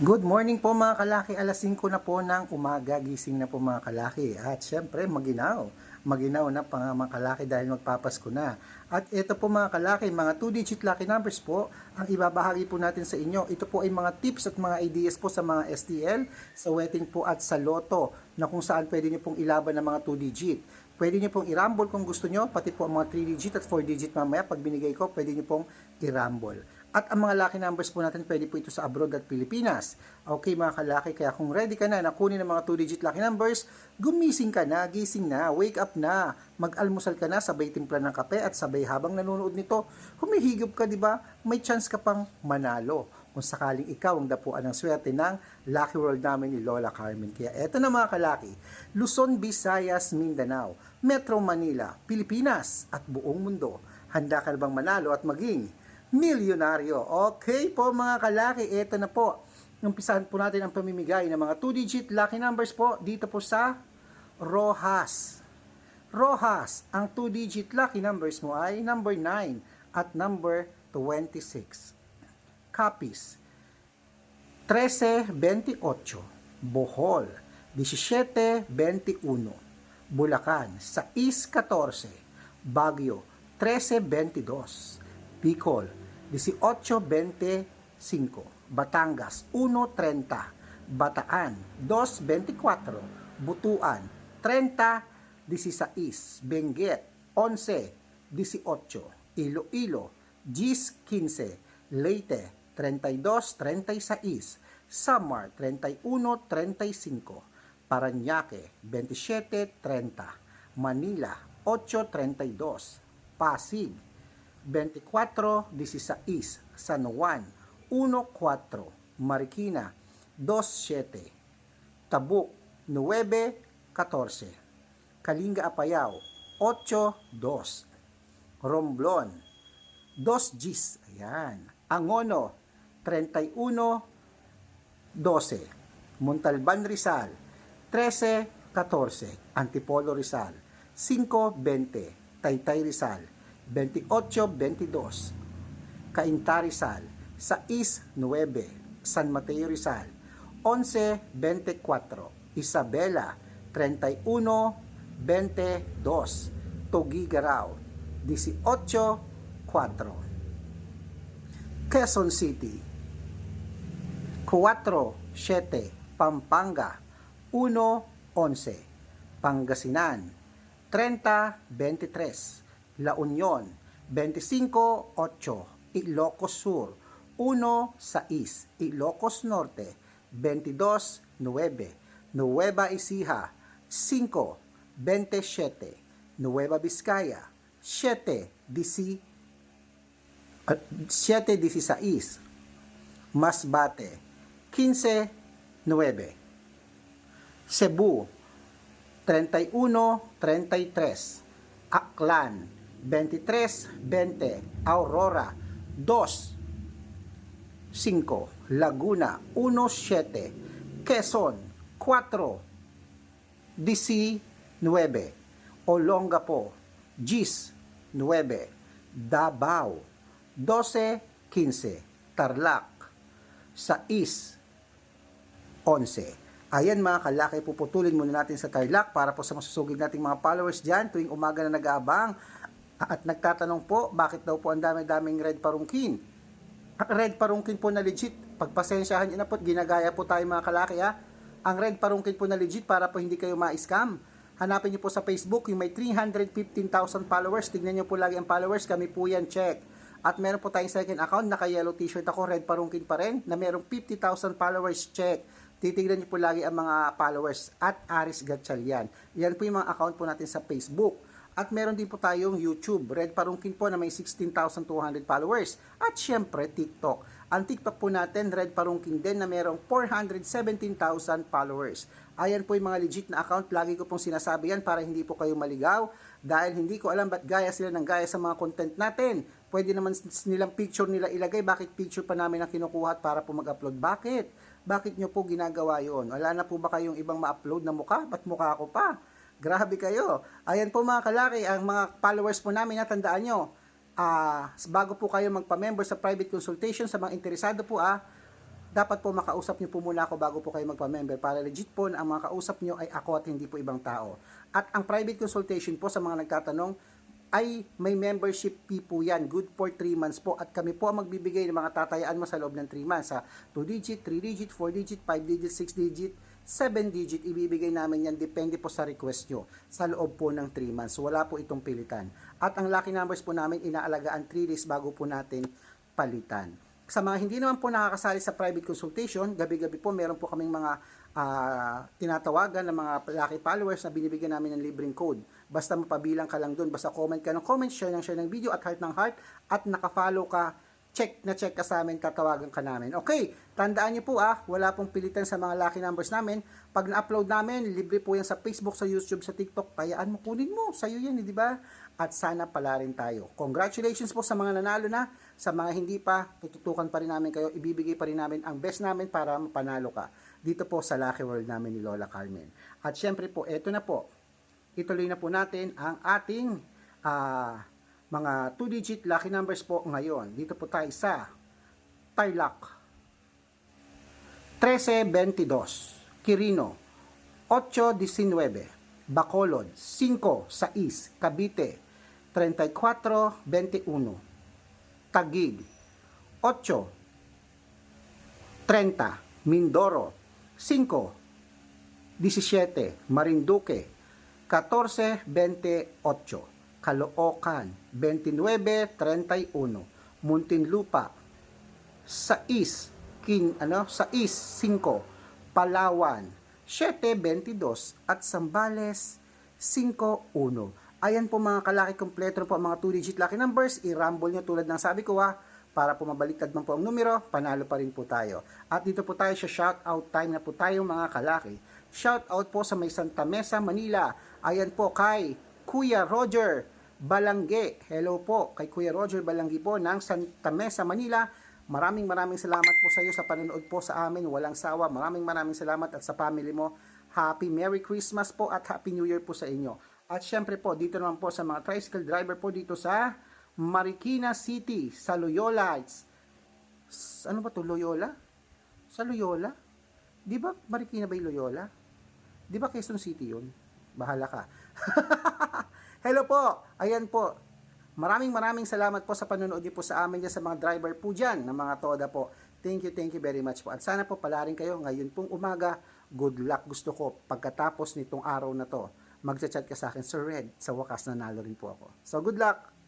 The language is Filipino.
Good morning po mga kalaki. Alas 5 na po ng umaga. Gising na po mga kalaki. At syempre, maginaw. Maginaw na pa mga kalaki dahil magpapasko na. At ito po mga kalaki, mga 2-digit lucky numbers po ang ibabahagi po natin sa inyo. Ito po ay mga tips at mga ideas po sa mga STL, sa wedding po at sa loto na kung saan pwede nyo pong ilaban ng mga 2-digit. Pwede nyo pong irambol kung gusto nyo, pati po ang mga 3-digit at 4-digit mamaya. Pag binigay ko, pwede nyo pong irambol. At ang mga lucky numbers po natin, pwede po ito sa abroad at Pilipinas. Okay mga kalaki, kaya kung ready ka na na kunin ang mga 2-digit lucky numbers, gumising ka na, gising na, wake up na, mag-almusal ka na, sabay timpla ng kape at sabay habang nanonood nito, humihigop ka, di ba? May chance ka pang manalo kung sakaling ikaw ang dapuan ng swerte ng Lucky World namin ni Lola Carmen. Kaya eto na mga kalaki, Luzon, Visayas, Mindanao, Metro Manila, Pilipinas at buong mundo. Handa ka na bang manalo at maging milyonaryo? Okay po mga kalaki, eto na po. Umpisahan po natin ang pamimigay ng mga 2-digit lucky numbers po dito po sa Rojas. Rojas, ang 2-digit lucky numbers mo ay number 9 at number 26. Capiz, 1328. Bohol, 1721. Bulacan, 614. Baguio, 1322. Bicol, 1825. Batangas, 130. Bataan, 224. Butuan, 30, 16. Benguet, 11, 18. Iloilo, 10, 15. Leyte, 32, 36. Samar, 31, 35. Paranaque, 27, 30. Manila, 8, 32. Pasig, 24, 16. San Juan, 1, 4. Marikina, 2, 7. Tabuk, 9, 14. Kalinga Apayao, 8, 2. Romblon, 2 Gis. Ayan. Angono, 31, 12. Montalban Rizal, 13, 14. Antipolo Rizal, 5, 20. Taytay Rizal, 28, 22. Cainta Rizal, 6, 9. San Mateo Rizal, 11, 24. Isabela, 31, 22. Tugigaraw, 18, 4. Quezon City, 4, 7. Pampanga, 1, 11. Pangasinan, 30, 23. La Union, 25, 8. Ilocos Sur, 1, 6. Ilocos Norte, 22, 9. Nueva Ecija, 5, 27. Nueva Vizcaya, 7, 10, at 7, 16. Masbate, 15, 9. Cebu, 31, 33. Aklan, 23, 20. Aurora, 2, 5. Laguna, 1, 7. Quezon, 4, 19. Olongapo, 10, 9. Davao, 12, 15. Tarlac, 6, 11. Ayan mga kalaki, puputulin muna natin sa Tarlac para po sa masusugid nating mga followers dyan tuwing umaga na nag-aabang. At nagtatanong po, bakit daw po ang dami-daming red parungkin? Red parungkin po na legit. Pagpasensyahan nyo na po, ginagaya po tayo mga kalaki ha. Ang red parungkin po na legit para po hindi kayo ma-scam. Hanapin nyo po sa Facebook yung may 315,000 followers. Tignan nyo po lagi ang followers. Kami po yan, check. At meron po tayong second account, naka-yellow t-shirt ako, red parungkin pa rin, na merong 50,000 followers, check. Titignan niyo po lagi ang mga followers at Aris Gatchalian. Yan po yung mga account po natin sa Facebook. At meron din po tayong YouTube, Red Parungkin po na may 16,200 followers. At syempre, TikTok. Ang TikTok po natin, Red Parungkin din na merong 417,000 followers. Ayan po yung mga legit na account. Lagi ko pong sinasabi yan para hindi po kayo maligaw. Dahil hindi ko alam ba't gaya sila ng gaya sa mga content natin. Pwede naman nilang picture nila ilagay. Bakit picture pa namin ang kinukuha para po mag-upload? Bakit? Bakit nyo po ginagawa yon? Wala na po ba kayong ibang ma-upload na mukha? Ba't mukha ko pa? Grabe kayo. Ayan po mga kalaki, ang mga followers po namin, natandaan nyo, ah, bago po kayo magpa-member sa private consultation, sa mga interesado po, ah, dapat po makausap niyo po muna ako bago po kayo magpa-member para legit po na ang mga kausap niyo ay ako at hindi po ibang tao. At ang private consultation po sa mga nagtatanong ay may membership fee po yan. Good for 3 months po. At kami po ang magbibigay ng mga tatayaan mo sa loob ng 3 months. Sa 2 digit, 3 digit, 4 digit, 5 digit, 6 digit, 7 digit. Ibibigay namin yan. Depende po sa request nyo. Sa loob po ng 3 months. Wala po itong pilitan. At ang lucky numbers po namin inaalagaan 3 days bago po natin palitan. Sa mga hindi naman po nakakasali sa private consultation, gabi-gabi po meron po kaming mga ah, tinatawagan ng mga lucky followers na binibigyan namin ng libreng code. Basta mapabilang ka lang doon, basta comment ka ng comment, share ng share ng video at heart ng heart at nakafollow ka, check na check ka sa amin, tatawagan ka namin. Okay, tandaan niyo po ah, wala pong pilitan sa mga lucky numbers namin. Pag na-upload namin, libre po yan sa Facebook, sa YouTube, sa TikTok. Kayaan mo, kunin mo. Sa'yo yan, eh, di ba? At sana pala rin tayo. Congratulations po sa mga nanalo na. Sa mga hindi pa, tututukan pa rin namin kayo. Ibibigay pa rin namin ang best namin para mapanalo ka. Dito po sa Lucky World namin ni Lola Carmen. At syempre po, eto na po. Ituloy na po natin ang ating ah, mga 2-digit lucky numbers po ngayon. Dito po tayo sa Tarlac. 1322, Quirino, 819, Bacolod, 5, 6, Cavite, 3421, Taguig, 8, 30, Mindoro, 5, 17, Marinduque, 14, 28, Caloocan, 29, 31, Muntinlupa, 6, kin, ano, 6, 5, Palawan, 7, 22, at Sambales, 5, 1. Ayan po mga kalaki kompleto po ang mga 2-digit lucky numbers. I-rumble nyo tulad ng sabi ko ha, para po mabaliktad man po ang numero, panalo pa rin po tayo. At dito po tayo sa shoutout time na po tayo mga kalaki. Shoutout po sa may Santa Mesa, Manila. Ayan po kay Kuya Roger Balangge. Hello po kay Kuya Roger Balangge po ng Santa Mesa, Manila. Maraming maraming salamat po sa iyo sa panonood po sa amin. Walang sawa. Maraming maraming salamat at sa family mo. Happy Merry Christmas po at Happy New Year po sa inyo. At syempre po, dito naman po sa mga tricycle driver po dito sa Marikina City, sa Loyola. Ano ba to Loyola? Sa Loyola? Di ba Marikina ba Loyola? Di ba Quezon City yun? Bahala ka. Hello po. Ayan po. Maraming maraming salamat po sa panonood niyo po sa amin dyan sa mga driver po dyan, ng mga toda po. Thank you, thank you very much po. At sana po pala rin kayo ngayon pong umaga. Good luck gusto ko pagkatapos nitong araw na to. Magchat-chat ka sa akin, Sir Red. Sa wakas nanalo rin po ako. So good luck!